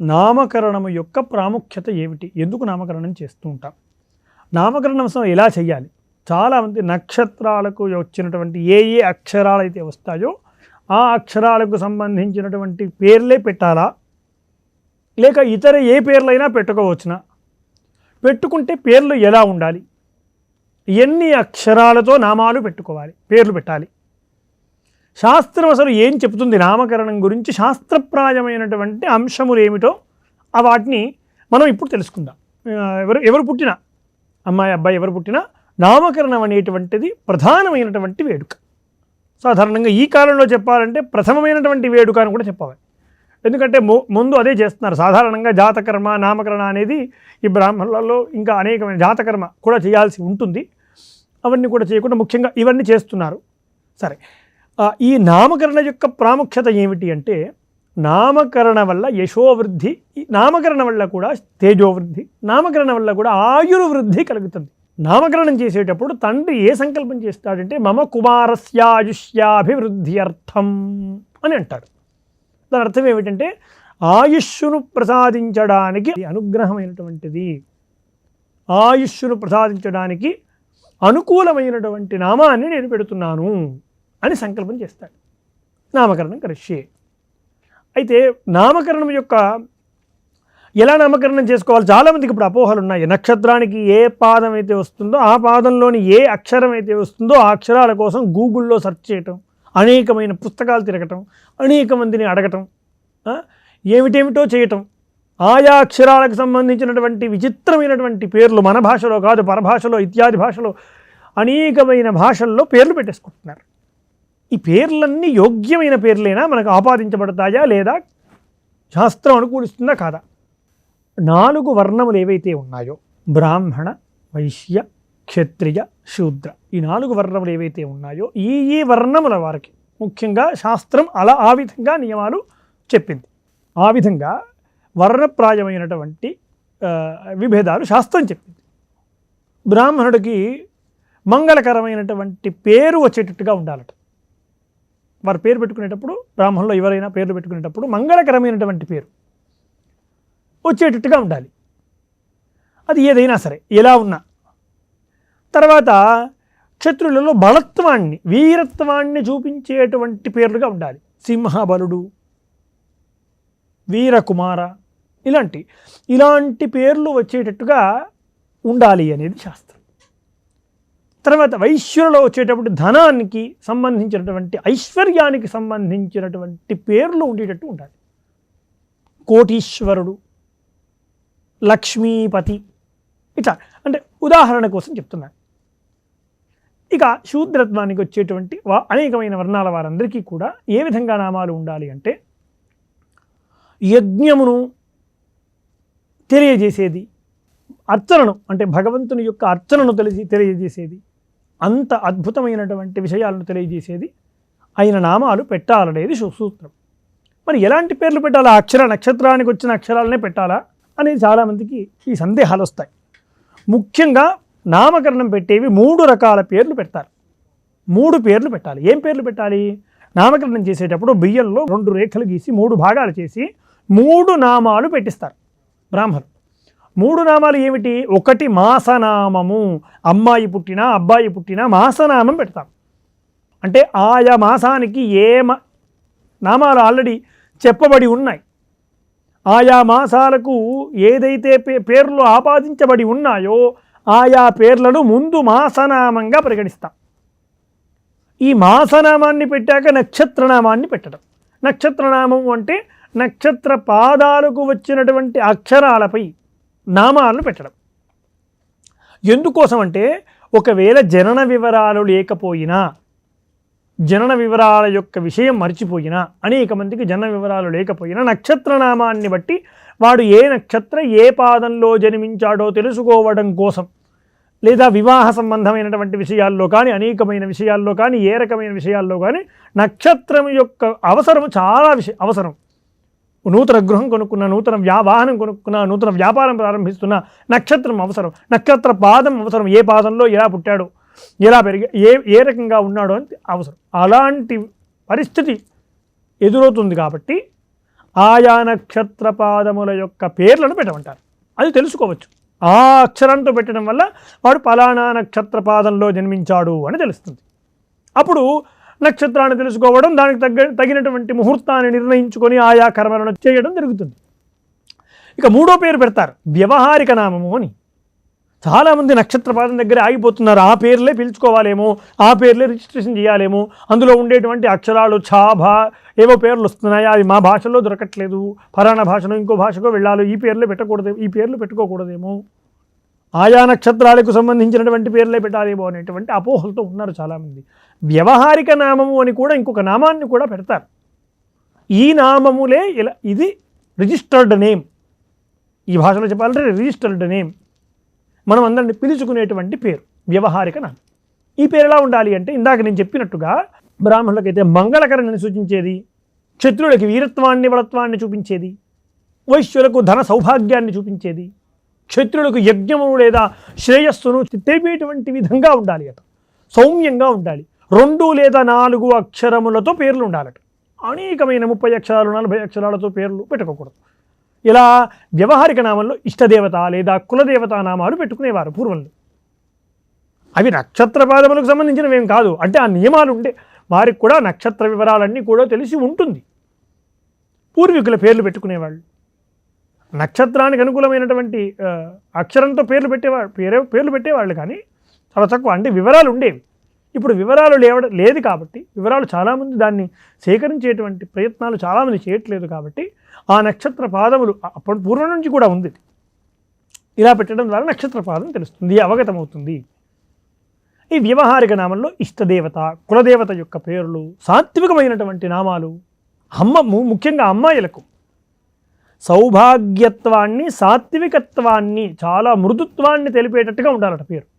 నామకరణము యొక్క ప్రాముఖ్యత ఏమిటి? ఎందుకు నామకరణం చేస్తూ ఉంటాం? నామకరణం ఎలా చేయాలి? చాలామంది నక్షత్రాలకు వచ్చినటువంటి ఏ ఏ అక్షరాలు అయితే వస్తాయో ఆ అక్షరాలకు సంబంధించినటువంటి పేర్లే పెట్టాలా? లేక ఇతర ఏ పేర్లైనా పెట్టుకోవచ్చునా? పెట్టుకుంటే పేర్లు ఎలా ఉండాలి? ఎన్ని అక్షరాలతో నామాలు పెట్టుకోవాలి? పేర్లు పెట్టాలి. శాస్త్రం అసలు ఏం చెప్తుంది నామకరణం గురించి? శాస్త్రప్రాయమైనటువంటి అంశములు ఏమిటో? ఆ వాటిని మనం ఇప్పుడు తెలుసుకుందాం. ఎవరు ఎవరు పుట్టినా? అమ్మాయి అబ్బాయి ఎవరు పుట్టినా నామకరణం అనేటువంటిది ప్రధానమైనటువంటి వేడుక. సాధారణంగా ఈ కాలంలో చెప్పాలంటే ప్రథమమైనటువంటి వేడుక అని కూడా చెప్పాలి. ఎందుకంటే ముందు అదే చేస్తున్నారు. సాధారణంగా జాతకర్మ నామకరణ అనేది ఈ బ్రాహ్మణులలో ఇంకా అనేకమైన జాతకర్మ కూడా చేయాల్సి ఉంటుంది. అవన్నీ కూడా చేయకుండా ముఖ్యంగా ఇవన్నీ చేస్తున్నారు. సరే. ఈ నామకరణ యొక్క ప్రాముఖ్యత ఏమిటి అంటే నామకరణ వల్ల యశోవృద్ధి ఈ నామకరణ వల్ల కూడా తేజోవృద్ధి నామకరణ వల్ల కూడా ఆయుర్వృద్ధి కలుగుతుంది. నామకరణం చేసేటప్పుడు తండ్రి ఏ సంకల్పం చేస్తాడంటే మమ కుమారస్యాయుష్యాభివృద్ధి అర్థం అని అంటాడు. దాని అర్థం ఏమిటంటే ఆయుష్ను ప్రసాదించడానికి అనుగ్రహమైనటువంటిది ఆయుష్ను ప్రసాదించడానికి అనుకూలమైనటువంటి నామాన్ని నేను పెడుతున్నాను. అని సంకల్పం చేస్తాడు. నామకరణం కరిష్యే. అయితే నామకరణం యొక్క ఎలా నామకరణం చేసుకోవాలి? చాలామందికి ఇప్పుడు అపోహలు ఉన్నాయి. నక్షత్రానికి ఏ పాదం అయితే వస్తుందో ఆ పాదంలోని ఏ అక్షరం అయితే వస్తుందో ఆ అక్షరాల కోసం గూగుల్లో సెర్చ్ చేయటం అనేకమైన పుస్తకాలు తిరగటం అనేక మందిని అడగటం ఏమిటేమిటో చేయటం ఆయా అక్షరాలకు సంబంధించినటువంటి విచిత్రమైనటువంటి పేర్లు మన భాషలో కాదు పరభాషలో ఇత్యాది భాషలో అనేకమైన భాషల్లో పేర్లు పెట్టేసుకుంటున్నారు. ఈ పేర్లన్నీ యోగ్యమైన పేర్లేనా? మనకు ఆపాదించబడతాయా లేదా? శాస్త్రం అనుకూలిస్తుందా కాదా? నాలుగు వర్ణములు ఏవైతే ఉన్నాయో బ్రాహ్మణ వైశ్య క్షత్రియ శూద్ర ఈ నాలుగు వర్ణములు ఏవైతే ఉన్నాయో ఈ ఈ వర్ణముల వారికి ముఖ్యంగా శాస్త్రం అలా ఆ విధంగా నియమాలు చెప్పింది. ఆ విధంగా వర్ణప్రాయమైనటువంటి విభేదాలు శాస్త్రం చెప్పింది. బ్రాహ్మణుడికి మంగళకరమైనటువంటి పేరు వచ్చేటట్టుగా ఉండాలట. వారు పేరు పెట్టుకునేటప్పుడు బ్రాహ్మణులు ఎవరైనా పేర్లు పెట్టుకునేటప్పుడు మంగళకరమైనటువంటి పేరు వచ్చేటట్టుగా ఉండాలి. అది ఏదైనా సరే ఎలా ఉన్నా. తర్వాత క్షత్రులలో బలత్వాన్ని వీరత్వాన్ని చూపించేటువంటి పేర్లుగా ఉండాలి. సింహబలుడు వీరకుమార ఇలాంటి ఇలాంటి పేర్లు వచ్చేటట్టుగా ఉండాలి అనేది శాస్త్రం. తర్వాత వైశ్యులలో వచ్చేటప్పుడు ధనానికి సంబంధించినటువంటి ఐశ్వర్యానికి సంబంధించినటువంటి పేర్లు ఉండేటట్టు ఉండాలి. కోటీశ్వరుడు లక్ష్మీపతి ఇట్లా. అంటే ఉదాహరణ కోసం చెప్తున్నాను. ఇక శూద్రత్వానికి వచ్చేటువంటి వా అనేకమైన వర్ణాల వారందరికీ కూడా ఏ విధంగా నామాలు ఉండాలి అంటే యజ్ఞమును తెలియజేసేది అర్చనను అంటే భగవంతుని యొక్క అర్చనను తెలిసి తెలియజేసేది అంత అద్భుతమైనటువంటి విషయాలను తెలియజేసేది ఆయన నామాలు పెట్టాలనేది సు- సూత్రం. మరి ఎలాంటి పేర్లు పెట్టాలా? అక్షర నక్షత్రానికి వచ్చిన అక్షరాలనే పెట్టాలా? అనేది చాలామందికి ఈ సందేహాలు వస్తాయి. ముఖ్యంగా నామకరణం పెట్టేవి మూడు రకాల పేర్లు పెడతారు. మూడు పేర్లు పెట్టాలి. ఏం పేర్లు పెట్టాలి? నామకరణం చేసేటప్పుడు బియ్యంలో రెండు రేఖలు గీసి మూడు భాగాలు చేసి మూడు నామాలు పెట్టిస్తారు. బ్రాహ్మణులు. మూడు నామాలు ఏమిటి? ఒకటి మాసనామము. అమ్మాయి పుట్టినా అబ్బాయి పుట్టినా మాసనామం పెడతాం. అంటే ఆయా మాసానికి ఏ నామాలు ఆల్రెడీ చెప్పబడి ఉన్నాయి. ఆయా మాసాలకు ఏదైతే పే- పేర్లు ఆపాదించబడి ఉన్నాయో ఆయా పేర్లను ముందు మాసనామంగా పరిగణిస్తాం. ఈ మాసనామాన్ని పెట్టాక నక్షత్రనామాన్ని పెట్టడం. నక్షత్రనామం అంటే నక్షత్ర పాదాలకు వచ్చినటువంటి అక్షరాలపై నామాలను పెట్టడం. ఎందుకోసం అంటే ఒకవేళ జనన వివరాలు లేకపోయినా జనన వివరాల యొక్క విషయం మర్చిపోయినా అనేక మందికి జనన వివరాలు లేకపోయినా నక్షత్రనామాన్ని బట్టి వాడు ఏ నక్షత్ర ఏ పాదంలో జన్మించాడో తెలుసుకోవడం కోసం లేదా వివాహ సంబంధమైనటువంటి విషయాల్లో కానీ అనేకమైన విషయాల్లో కానీ ఏ రకమైన విషయాల్లో కానీ నక్షత్రం యొక్క అవసరం చాలా విషయ అవసరం. నూతన గృహం కొనుక్కున్న నూతన వ్యా వాహనం కొనుక్కున్న నూతన వ్యాపారం ప్రారంభిస్తున్న నక్షత్రం అవసరం. నక్షత్ర పాదం అవసరం. ఏ పాదంలో ఎలా పుట్టాడు ఎలా పెరిగి ఏ ఏ రకంగా ఉన్నాడో అని అవసరం. అలాంటి పరిస్థితి ఎదురవుతుంది కాబట్టి ఆయా నక్షత్ర పాదముల యొక్క పేర్లను పెట్టమంటారు. అది తెలుసుకోవచ్చు. ఆ అక్షరంతో పెట్టడం వల్ల వాడు పలానా నక్షత్ర పాదంలో జన్మించాడు అని తెలుస్తుంది. అప్పుడు నక్షత్రాన్ని తెలుసుకోవడం దానికి తగ్గ తగినటువంటి ముహూర్తాన్ని నిర్ణయించుకొని ఆయా కర్మలను చేయడం జరుగుతుంది. ఇక మూడో పేరు పెడతారు వ్యవహారిక నామము అని. చాలామంది నక్షత్రపాదం దగ్గర ఆగిపోతున్నారు ఆ పేర్లే పిలుచుకోవాలేమో ఆ పేర్లే రిజిస్ట్రేషన్ చేయాలేమో అందులో ఉండేటువంటి అక్షరాలు ఛా భా ఏవో పేర్లు వస్తున్నాయా అది మా భాషలో దొరకట్లేదు ఫలానా భాషలో ఇంకో భాషకో వెళ్ళాలి ఈ పేర్లే పెట్టకూడదు ఈ పేర్లు పెట్టుకోకూడదేమో. ఆయా నక్షత్రాలకు సంబంధించినటువంటి పేర్లే పెట్టాలేమో అనేటువంటి అపోహలతో ఉన్నారు చాలామంది. వ్యవహారిక నామము అని కూడా ఇంకొక నామాన్ని కూడా పెడతారు. ఈ నామములే ఇలా ఇది రిజిస్టర్డ్ నేమ్ ఈ భాషలో చెప్పాలంటే రిజిస్టర్డ్ నేమ్ మనం అందరిని పిలుచుకునేటువంటి పేరు వ్యవహారిక నామం. ఈ పేరు ఎలా ఉండాలి అంటే ఇందాక నేను చెప్పినట్టుగా బ్రాహ్మణులకైతే మంగళకరణని సూచించేది క్షత్రులకి వీరత్వాన్ని వలత్వాన్ని చూపించేది వైశ్యులకు ధన సౌభాగ్యాన్ని చూపించేది క్షత్రులకు యజ్ఞమును లేదా శ్రేయస్సును తెలిపేటువంటి విధంగా ఉండాలి అట. సౌమ్యంగా ఉండాలి. రెండు లేదా నాలుగు అక్షరములతో పేర్లు ఉండాలట. అనేకమైన ముప్పై అక్షరాలు నలభై అక్షరాలతో పేర్లు పెట్టుకోకూడదు. ఇలా వ్యవహారిక నామంలో ఇష్టదేవత లేదా కులదేవత నామాలు పెట్టుకునేవారు పూర్వంలో అవి నక్షత్ర పాదములకు సంబంధించినవి కాదు. అంటే ఆ నియమాలు ఉండే వారికి కూడా నక్షత్ర వివరాలన్నీ కూడా తెలిసి ఉంటుంది. పూర్వీకుల పేర్లు పెట్టుకునేవాళ్ళు. నక్షత్రానికి అనుకూలమైనటువంటి అక్షరంతో పేర్లు పెట్టేవాళ్ళు పేరే పేర్లు పెట్టేవాళ్ళు కానీ చాలా తక్కువ. అంటే వివరాలు ఉండేవి ఇప్పుడు వివరాలు లేవడ లేదు కాబట్టి వివరాలు చాలామంది దాన్ని సేకరించేటువంటి ప్రయత్నాలు చాలామంది చేయట్లేదు కాబట్టి ఆ నక్షత్ర పాదములు అప్పటి పూర్వం నుంచి కూడా ఉంది. ఇలా పెట్టడం ద్వారా నక్షత్ర పాదం తెలుస్తుంది అవగతమవుతుంది. ఈ వ్యవహారిక నామంలో ఇష్టదేవత కులదేవత యొక్క పేర్లు సాత్వికమైనటువంటి నామాలు అమ్మ ముఖ్యంగా అమ్మాయిలకు. సౌభాగ్యత్వాన్ని సాత్వికత్వాన్ని చాలా మృదుత్వాన్ని తెలిపేటట్టుగా ఉండాలట పేరు.